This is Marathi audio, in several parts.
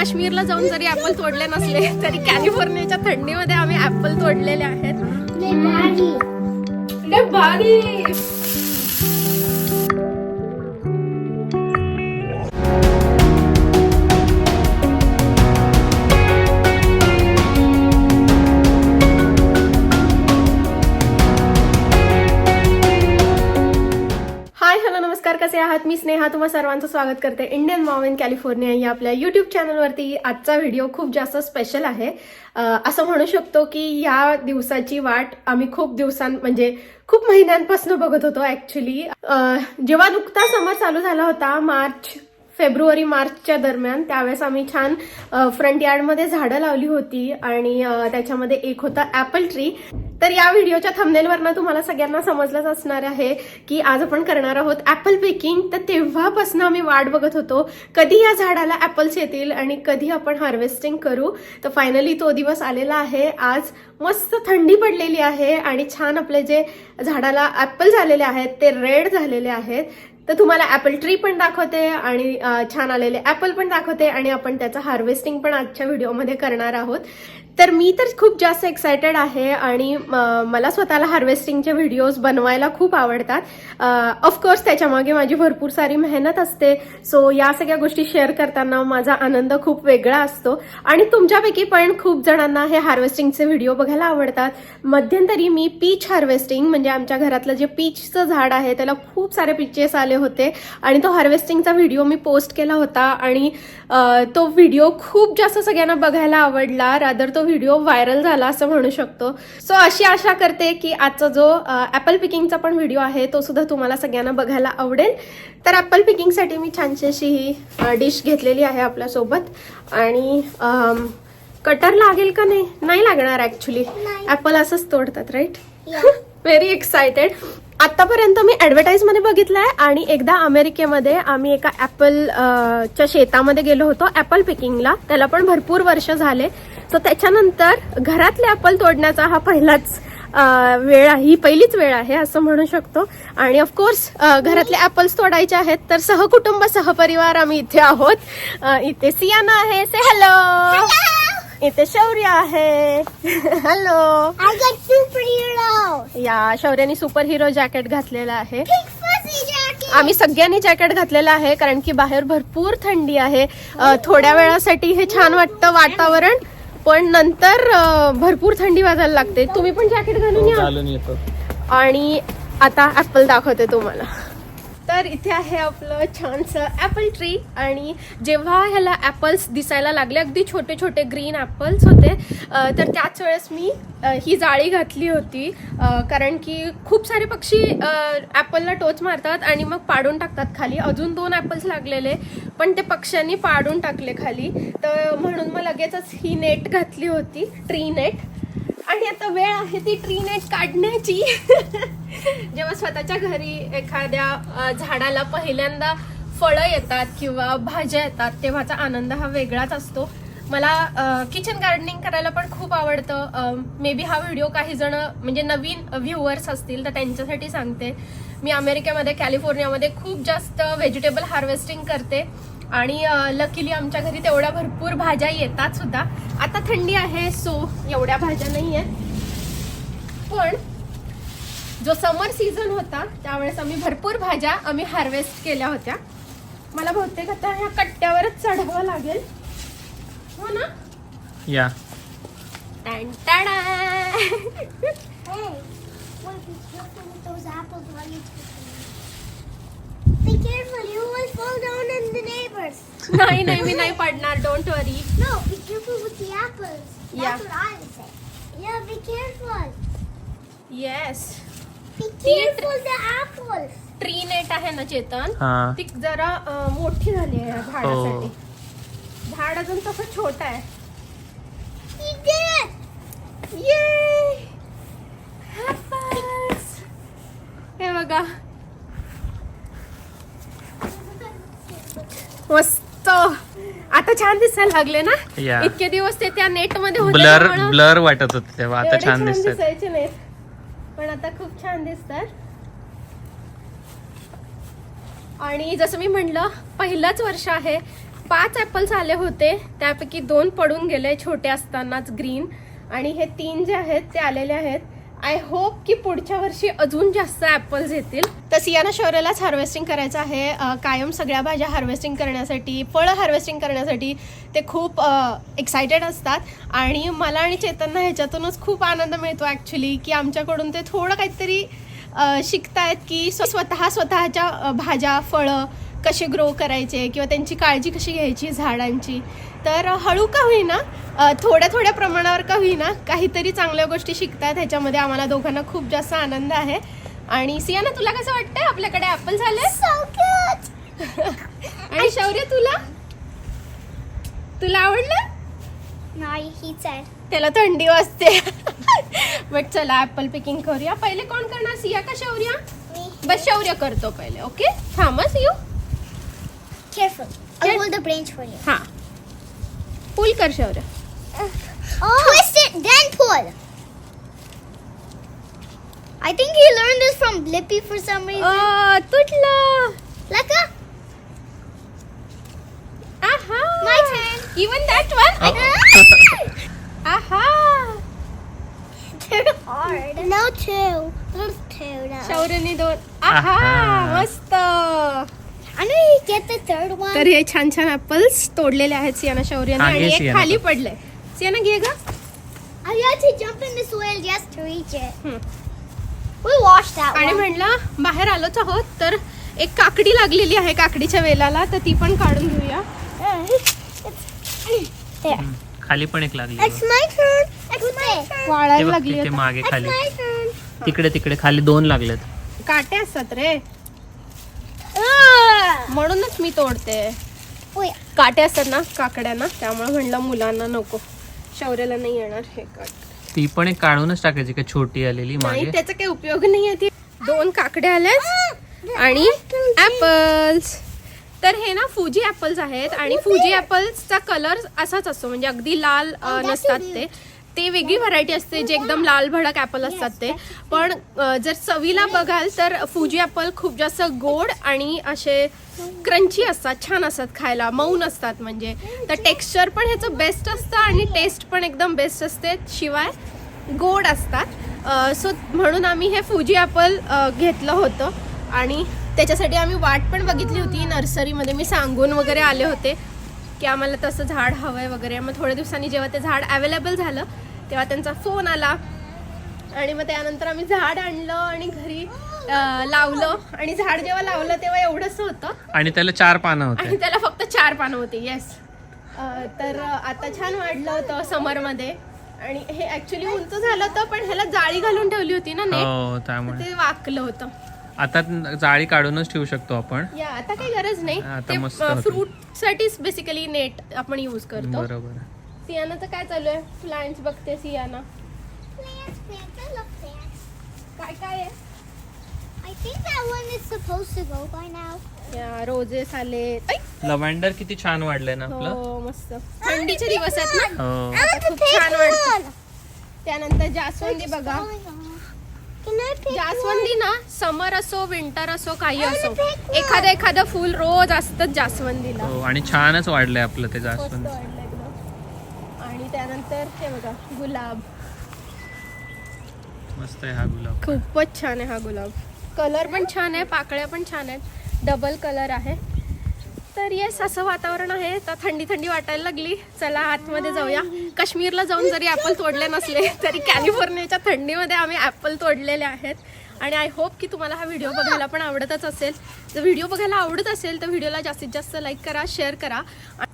काश्मीरला जाऊन जरी ऍपल तोडले नसले तरी कॅलिफोर्नियाच्या थंडीमध्ये आम्ही ऍपल तोडलेले आहेत. भारी! आहात मी स्नेहा तुम्हा सर्वांचं स्वागत करते. इंडियन मॉम इन कॅलिफोर्निया या आपल्या युट्यूब चॅनलवरती आजचा व्हिडिओ खूप जास्त स्पेशल आहे. असं म्हणू शकतो की या दिवसाची वाट आम्ही खूप दिवसां म्हणजे खूप महिन्यांपासून बघत होतो ऍक्च्युली जेव्हा नुकता समर चालू झाला होता मार्च फेब्रुवारी मार्चच्या दरम्यान त्यावेळेस आम्ही छान फ्रंट यार्डमध्ये झाडं लावली होती आणि त्याच्यामध्ये एक होता ऍपल ट्री तर या व्हिडिओच्या थंबनेलवरनं तुम्हाला सगळ्यांना समजलंच असणार आहे की आज आपण करणार आहोत ऍपल पिकिंग तर तेव्हापासून आम्ही वाट बघत होतो कधी या झाडाला ऍपल्स येतील आणि कधी आपण हार्वेस्टिंग करू. तर फायनली तो दिवस आलेला आहे. आज मस्त थंडी पडलेली आहे आणि छान आपले जे झाडाला ऍपल झालेले आहेत ते रेड झालेले आहेत. तर तुम्हाला ऍपल ट्री पण दाखवते आणि छान आलेले ऍपल पण दाखवते आणि आपण त्याचं हार्वेस्टिंग पण आजच्या व्हिडिओमध्ये करणार आहोत. तर मी तर खूप जास्त एक्सायटेड आहे आणि मला स्वतःला हार्वेस्टिंगचे व्हिडिओज बनवायला खूप आवडतात. ऑफकोर्स त्याच्यामागे माझी भरपूर सारी मेहनत असते. सो या सगळ्या गोष्टी शेअर करताना माझा आनंद खूप वेगळा असतो. आणि तुमच्यापैकी पण खूप जणांना हे हार्वेस्टिंगचे व्हिडिओ बघायला आवडतात. मध्यंतरी मी पीच हार्वेस्टिंग म्हणजे आमच्या घरातलं जे पीचचं झाड आहे त्याला खूप सारे पिचेस आले होते. आणि तो हार्वेस्टिंगचा व्हिडिओ मी पोस्ट केला होता. आणि तो व्हिडिओ खूप जास्त सगळ्यांना बघायला आवडला. रादर तो व्हिडिओ व्हायरल झाला असं म्हणू शकतो. सो अशी आशा करते की आजचा जो ऍपल पिकिंगचा पण व्हिडिओ आहे तो सुद्धा तुम्हाला सगळ्यांना बघायला आवडेल. तर ऍपल पिकिंगसाठी मी छानशी अशी ही डिश घेतलेली आहे आपल्यासोबत. आणि कटर लागेल का नाही? नाही लागणार ऍक्च्युली ऍपल असंच तोडतात राईट व्हेरी एक्सायटेड आतापर्यंत मी ऍडव्हर्टाईजमध्ये बघितलंय आणि एकदा अमेरिकेमध्ये आम्ही एका ऍपल च्या शेतामध्ये गेलो होतो ऍपल पिकिंगला त्याला पण भरपूर वर्ष झाले. तर त्याच्यानंतर घरातले ऍपल तोडण्याचा हा पहिलाच वेळ आहे ही पहिलीच वेळ आहे असं म्हणू शकतो. आणि ऑफकोर्स घरातले ऍपल्स तोडायचे आहेत तर सहकुटुंब सहपरिवार आम्ही इथे आहोत. इथे सियाना आहे. से हॅलो इथे शौर्य आहे. हॅलो. या शौर्याने सुपर हिरो जॅकेट घातलेलं आहे. आम्ही सगळ्यांनी जॅकेट घातलेलं आहे कारण की बाहेर भरपूर थंडी आहे. थोड्या वेळासाठी हे छान वाटतं वातावरण. पण नंतर अ, भरपूर थंडी वाजायला लागते. तुम्ही पण जॅकेट घालून या. चालून येतो. आणि आता ऍपल दाखवते तुम्हाला. तर इथे आहे आपलं छानसं ऍपल ट्री आणि जेव्हा ह्याला ऍपल्स दिसायला लागले अगदी छोटे छोटे ग्रीन ऍपल्स होते अ, तर त्याच वेळेस मी अ, ही जाळी घातली होती. अ, कारण की खूप सारे पक्षी ऍपलला टोच मारतात आणि मग पाडून टाकतात खाली. अजून दोन ऍपल्स लागलेले. पण ते पक्ष्यांनी पाडून टाकले खाली. तर म्हणून मग लगेचच ही नेट घातली होती ट्री नेट आणि आता वेळ आहे ती ट्री नेट काढण्याची. जेव्हा स्वतःच्या घरी एखाद्या झाडाला पहिल्यांदा फळं येतात किंवा भाज्या येतात तेव्हाचा आनंद हा वेगळाच असतो. मला किचन गार्डनिंग करायला पण खूप आवडतं. मे बी हा व्हिडिओ काही जण म्हणजे नवीन व्ह्युअर्स असतील तर त्यांच्यासाठी सांगते. मी अमेरिकेमध्ये कॅलिफोर्नियामध्ये खूप जास्त व्हेजिटेबल हार्वेस्टिंग करते. आणि लकीली आमच्या घरी तेवढ्या भरपूर भाज्या येतात सुद्धा. आता थंडी आहे सो एवढ्या भाज्या नाही आहेत पण जो समर सीझन होता त्यावेळेस आम्ही भरपूर भाज्या आम्ही हार्वेस्ट केल्या होत्या. मला बहुतेक आता ह्या कट्ट्यावरच चढावं लागेल. हो ना? या. Ten those apples while you Be careful, you will fall down in the neighbors. नाही नाही मी नाही पडणार don't worry No, be careful with the apples. That's Yeah. what I would say. Yeah, be careful. Yes Be careful the apples. Tree net आहे ना चेतन हा ती जरा अं, मोठी झाली आहे झाडासाठी झाड अजून तसं छोट आहे He did it. ये हे बघा. मस्त. आता छान दिसायला लागले ना? Yeah. इतके दिवस ते त्या नेटमध्ये होते ब्लर त्यामुळं ब्लर वाटत होते तेव्हा. आता एवढे छान दिसतात. दिसायचे नाहीत पण आता खूप छान दिसतात. आणि जसं मी म्हणलं पहिलंच वर्ष आहे. पाच ॲपल्स आले होते. त्यापैकी दोन पडून गेले छोटे असतानाच ग्रीन आणि हे तीन जे आहेत ते आलेले आहेत. आय होप की पुढच्या वर्षी अजून जास्त ॲपल्स येतील. तर सियाना शौर्यालाच हार्वेस्टिंग करायचं आहे. कायम सगळ्या भाज्या हार्वेस्टिंग करण्यासाठी फळं हार्वेस्टिंग करण्यासाठी ते खूप एक्सायटेड असतात. आणि मला आणि चेतनना ह्याच्यातूनच खूप आनंद मिळतो ॲक्च्युली की आमच्याकडून ते थोडं काहीतरी शिकतायत की स्व- स्वतः स्वतःच्या भाज्या फळं कसे ग्रो करायचे किंवा त्यांची काळजी कशी घ्यायची झाडांची. तर हळू का होईना थोड्या थोड्या प्रमाणावर का होईना काहीतरी चांगल्या गोष्टी शिकतात. ह्याच्यामध्ये आम्हाला दोघांना खूप जास्त आनंद आहे. आणि सियाना तुला कसं वाटतंय? आपल्याकडे ऍपल झाले. आणि शौर्य तुला? तुला आवडलं? No, he said. त्याला थंडी वाजते. बट चला ऍपल पिकिंग करूया. पहिले कोण करणार सिया का शौर्य. बस शौर्य करतो पहिले ओके थांबस for you. हा. Pull. કરશે Oh. twist it then pull I think he learned this from Blippi for some reason. Ah, oh, tutla. Laka. Aha. My turn. Even that one? Oh. I... Aha. They're hard. No, two. There's two now. Shaurani door. Aha. Aha. Masta. One. तर हे छान छान ऍपल्स तोडलेले आहेत सियाना शौर्याने आणि एक. खाली पडलंय सियाना घे ग आणि. म्हणलं बाहेर आलोच आहोत तर एक काकडी लागलेली आहे काकडीच्या वेलाला तर ती पण काढून घेऊया. खाली पण एक लागली वाळायला लागली. मागे खाली. तिकडे तिकडे खाली दोन लागलेत काटे असतात रे. म्हणूनच मी तोडते. काटे असतात ना काकड्यांना त्यामुळे म्हणलं मुलांना नको. शौर्याला नाही येणार हे काट. ती पण एक काढूनच टाकायची का छोटी आलेली नाही मागे? त्याचा काही उपयोग नाही आहे ती. दोन काकड्या आल्यात आणि ऍपल्स तर हे ना फुजी ऍपल्स आहेत आणि फुजी ऍपल्सचा कलर असाच असतो. म्हणजे अगदी लाल अ, नसतात ते. ते वेगळी व्हरायटी असते जे एकदम लाल भडक ॲपल असतात ते. पण जर चवीला बघाल तर फुजी ॲपल खूप जास्त गोड आणि असे क्रंची असतात छान असतात खायला मऊन असतात म्हणजे. तर टेक्स्चर पण ह्याचं बेस्ट असतं आणि टेस्ट पण एकदम बेस्ट असते शिवाय गोड असतात. सो म्हणून आम्ही हे फुजी ॲपल घेतलं होतं. आणि त्याच्यासाठी आम्ही वाट पण बघितली होती नर्सरीमध्ये. मी सांगून वगैरे आले होते. की आम्हाला तसं झाड हवं आहे वगैरे. मग थोड्या दिवसांनी जेव्हा ते झाड अवेलेबल झालं तेव्हा त्यांचा फोन आला. आणि मग त्यानंतर आम्ही झाड आणलं आणि घरी लावलं. आणि झाड जेव्हा लावलं तेव्हा एवढंच होतं. आणि त्याला चार पानं आणि होते त्याला फक्त चार पानं होती येस तर आता छान वाढलं होतं समरमध्ये आणि हे ऍक्च्युली उंच झालं होतं पण ह्याला जाळी घालून ठेवली होती ना नेट हो ते वाकलं होतं. आता जाळी काढूनच ठेवू शकतो आपण या आता काही गरज नाही आता ते मस्त होतं. फ्रूट साठीच बेसिकली नेट आपण युज करतो बरोबर सियानाचं काय चालू आहे प्लांट्स बघते सियाना Plants, plants. I love plants. काय काय आहे I think that one is supposed to go by now. या रोजेस आले ऐ! लव्हेंडर किती छान वाढलंय ना आपलं हो मस्त थंडीचे दिवस आहेत ना हो I want to खूप छान one. त्यानंतर जास्वंदी बघा Going on. जास्वंदी ना समर असो विंटर असो काही असो. एखादं एखादं फुल रोज असतं जास्वंदीला. हो आणि छानच वाढलंय आपलं ते जास्वंद. वाटलं एकदम आणि त्यानंतर हे बघा गुलाब. मस्त आहे हा गुलाब खूपच छान आहे हा गुलाब. कलर पण छान आहे पाकळ्या पण छान आहेत. डबल कलर आहे. तर येस असं वातावरण आहे. तर थंडी थंडी वाटायला लागली. चला आतमध्ये जाऊया. काश्मीरला जाऊन जरी ॲपल तोडले नसले तरी कॅलिफोर्नियाच्या थंडीमध्ये आम्ही ॲपल तोडलेले आहेत. आणि आय होप की तुम्हाला हा व्हिडिओ बघायला पण आवडतच असेल. जर व्हिडिओ बघायला आवडत असेल तर व्हिडिओला जास्तीत जास्त लाईक करा शेअर करा.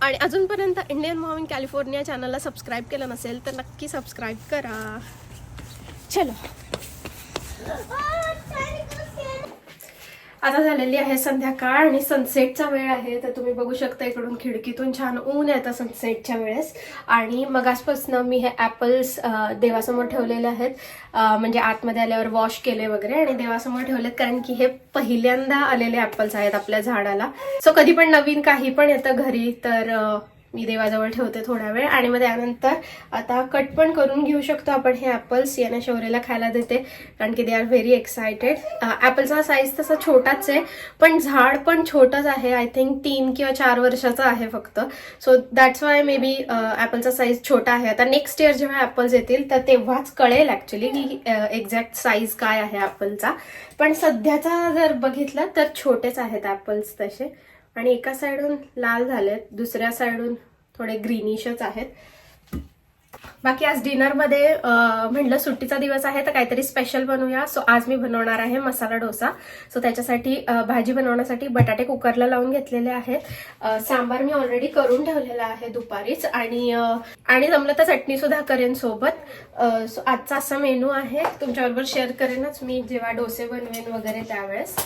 आणि अजूनपर्यंत इंडियन मॉम इन कॅलिफोर्निया चॅनलला सबस्क्राईब केलं नसेल तर नक्की सबस्क्राईब करा. चलो. आता झालेली आहे संध्याकाळ आणि सनसेटचा वेळ आहे तर तुम्ही बघू शकता इकडून खिडकीतून छान ऊन येतं सनसेटच्या वेळेस. आणि मगासपासून मी हे ॲपल्स देवासमोर ठेवलेले आहेत. म्हणजे आतमध्ये आल्यावर वॉश केले वगैरे आणि देवासमोर ठेवलेत कारण की हे पहिल्यांदा आलेले ॲपल्स आहेत आपल्या झाडाला. सो कधी पण नवीन काही पण येतं घरी तर मी देवाजवळ ठेवते थोडा वेळ. आणि मग त्यानंतर आता कट पण करून घेऊ शकतो आपण हे ॲपल्स याना शौर्यला खायला देते कारण की दे आर व्हेरी एक्सायटेड ॲपलचा साईज तसा छोटाच आहे पण झाड पण छोटंच आहे. आय थिंक तीन किंवा चार वर्षाचं आहे फक्त. So that's why maybe ॲपलचा साईज छोटा आहे. आता नेक्स्ट इयर जेव्हा ॲपल्स येतील तर तेव्हाच कळेल ॲक्च्युली की एक्झॅक्ट साईज काय आहे ॲपलचा पण सध्याचा जर बघितलं तर छोटेच आहेत ॲपल्स तसे. आणि एका साईडून लाल झालेत दुसऱ्या साईडून थोडे ग्रीनिशच आहेत. बाकी आज डिनरमध्ये म्हटलं सुट्टीचा दिवस आहे तर काहीतरी स्पेशल बनवूया. सो आज मी बनवणार आहे मसाला डोसा. सो त्याच्यासाठी भाजी बनवण्यासाठी बटाटे कुकरला लावून घेतलेले आहेत. सांबार मी ऑलरेडी करून ठेवलेला आहे दुपारीच. आणि आणि जमलं तर चटणी सुद्धा करेन सोबत. सो आजचा असा मेनू आहे. तुमच्याबरोबर शेअर करेनच मी जेव्हा डोसे बनवेन वगैरे त्यावेळेस.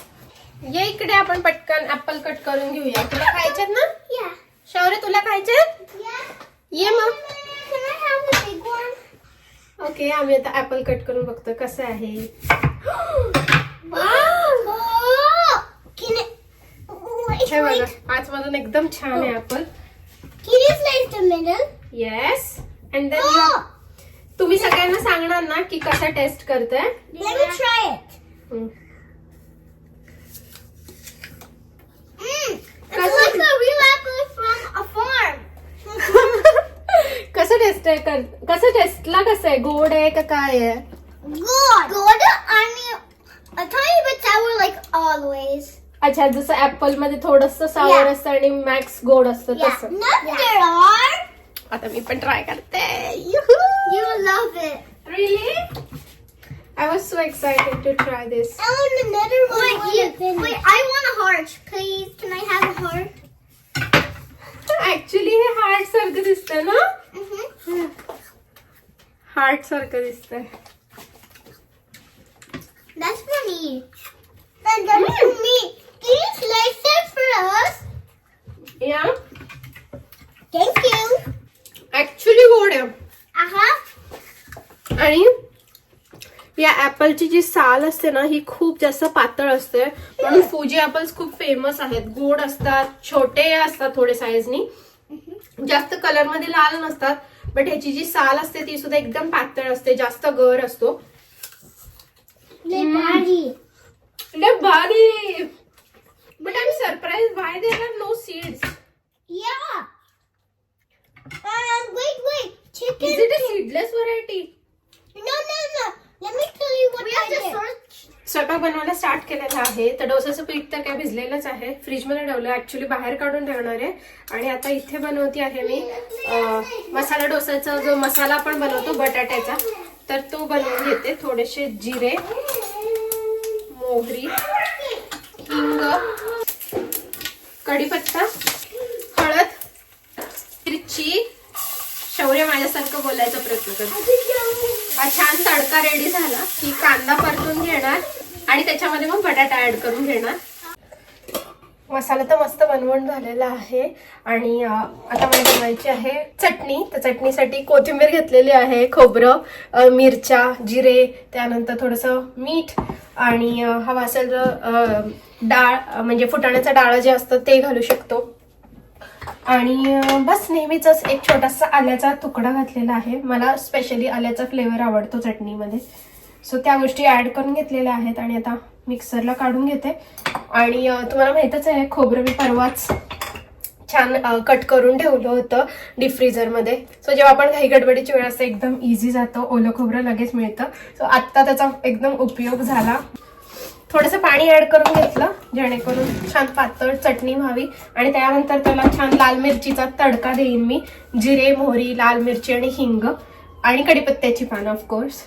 ये इकडे आपण पटकन ऍपल कट करून घेऊया. तुला खायचेत ना. शौर्य तुला खायचे. ये. मग? ओके आम्ही आता ऍपल कट करून बघतो कसं आहे. Oh, wait. आजमधून एकदम छान आहे ऍपल? येस अँड देन तुम्ही सगळ्यांना सांगणार ना की कसा टेस्ट करतोय? Mm, it's Cousin. like a real apple from a farm. कसं टेस्ट आहे कर- कसं टेस्टला कसं आहे गोड आहे का काय आहे Good. Good. I mean, a tiny bit sour, like always. अच्छा जसं ऍपल मध्ये थोडस सावर Yeah. असतं आणि मॅक्स गोड असतं Yeah. तसं Not there are. आता मी पण ट्राय करते You will love it. Really? I was so excited to try this. I want another one. Wait, you, wait, I want a heart, please. Can I have a heart? Actually, hearts are good, is there, no? Mm-hmm. Hearts are good, is there. That's for me. That's mm. for me. Can you slice it for us? Yeah. Thank you. Actually, what? Uh huh. Are you? या ऍपलची जी साल असते ना ही खूप जास्त पातळ असते म्हणून फुजी ऍपल्स खूप फेमस आहेत गोड असतात छोटे असतात थोडे साईजनी जास्त कलरमध्ये लाल नसतात बट ह्याची जी साल असते ती सुद्धा एकदम पातळ असते जास्त गर असतो भारी but I surprise why there are no seeds Yeah. Um, wait, wait. Chicken. Is it a seedless variety No, no, no. स्वयंपाक बनवायला स्टार्ट केलेला आहे. तर डोसाचं पीठ तर काय भिजलेलंच आहे. फ्रीजमध्ये ठेवलं ऍक्च्युली बाहेर काढून ठेवणार आहे. आणि आता इथे बनवते आहे मी मसाला डोसाचा जो मसाला आपण बनवतो बटाट्याचा तर तो बनवून घेते. थोडेसे जिरे मोहरी हिंग कढीपत्ता हळद मिरची शौर्य माझ्यासारखं बोलायचा प्रयत्न करतो. हा छान तडका रेडी झाला की कांदा परतून घेणार आणि त्याच्यामध्ये मग बटाटा ऍड करून घेणार. मसाला तर मस्त बनवून झालेला आहे. आणि आता मला बनवायची आहे चटणी. तर चटणीसाठी कोथिंबीर घेतलेली आहे खोबरं मिरच्या जिरे त्यानंतर थोडंसं मीठ आणि हवा असेल तर डाळ म्हणजे फुटाण्याचं डाळ जे असतं ते घालू शकतो. आणि बस नेहमीचाच एक छोटासा आल्याचा तुकडा घातलेला आहे. मला स्पेशली आल्याचा फ्लेवर आवडतो चटणीमध्ये. सो त्या गोष्टी ॲड करून घेतलेल्या आहेत आणि आता मिक्सरला काढून घेते. आणि तुम्हाला माहीतच आहे खोबरं मी परवाच छान कट करून ठेवलं होतं डीप फ्रीजरमध्ये सो जेव्हा आपण घाई गडबडीची वेळ असते एकदम इझी जातं. ओलं खोबरं लगेच मिळतं. सो आत्ता त्याचा एकदम उपयोग झाला. थोडंसं पाणी ऍड करून घेतलं जेणेकरून छान पातळ चटणी व्हावी. आणि त्यानंतर त्याला छान लाल मिरचीचा तडका देईन मी. जिरे मोहरी लाल मिरची आणि हिंग. आणि कढीपत्त्याची पानं ऑफकोर्स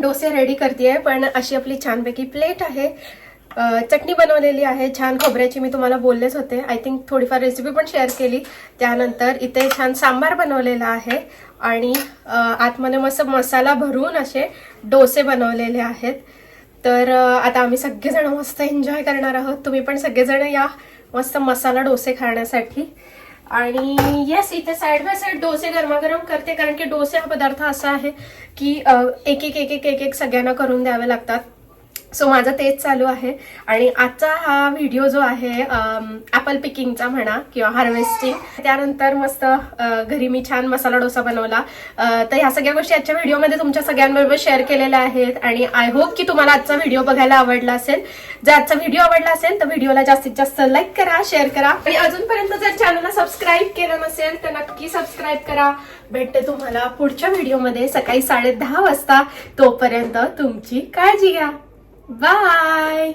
डोसे रेडी करते पण अशी आपली छानपैकी प्लेट आहे. चटणी बनवलेली आहे. छान खोबऱ्याची मी तुम्हाला बोललेच होते. आय थिंक थोडीफार रेसिपी पण शेअर केली. त्यानंतर इथे छान सांबार बनवलेला आहे. आणि आतमध्ये मस्त मसाला भरून असे डोसे बनवलेले आहेत. तर आता आम्ही सगळेजण मस्त एन्जॉय करणार आहोत. तुम्ही पण सगळेजण या मस्त मसाला डोसे खाण्यासाठी. आणि येस इथे साईड बाय साईड डोसे गरमागरम करते कारण की डोसे हा पदार्थ असा आहे की एक एक एक एक एक सगळ्यांना करून द्यावे लागतात. सो माझं तेच चालू आहे. आणि आजचा हा व्हिडिओ जो आहे ॲपल पिकिंगचा म्हणा किंवा हार्वेस्टिंग त्यानंतर मस्त घरी मी छान मसाला डोसा बनवला. तर ह्या सगळ्या गोष्टी आजच्या व्हिडिओमध्ये तुमच्या सगळ्यांबरोबर शेअर केलेल्या आहेत आणि आय होप की तुम्हाला आजचा व्हिडिओ बघायला आवडला असेल. जर आजचा व्हिडिओ आवडला असेल तर व्हिडिओला जास्तीत जास्त लाईक करा शेअर करा. आणि अजूनपर्यंत जर चॅनलला सबस्क्राईब केलं नसेल तर नक्की सबस्क्राईब करा. भेटते तुम्हाला पुढच्या व्हिडिओमध्ये सकाळी साडे दहा वाजता. तोपर्यंत तुमची काळजी घ्या. बाय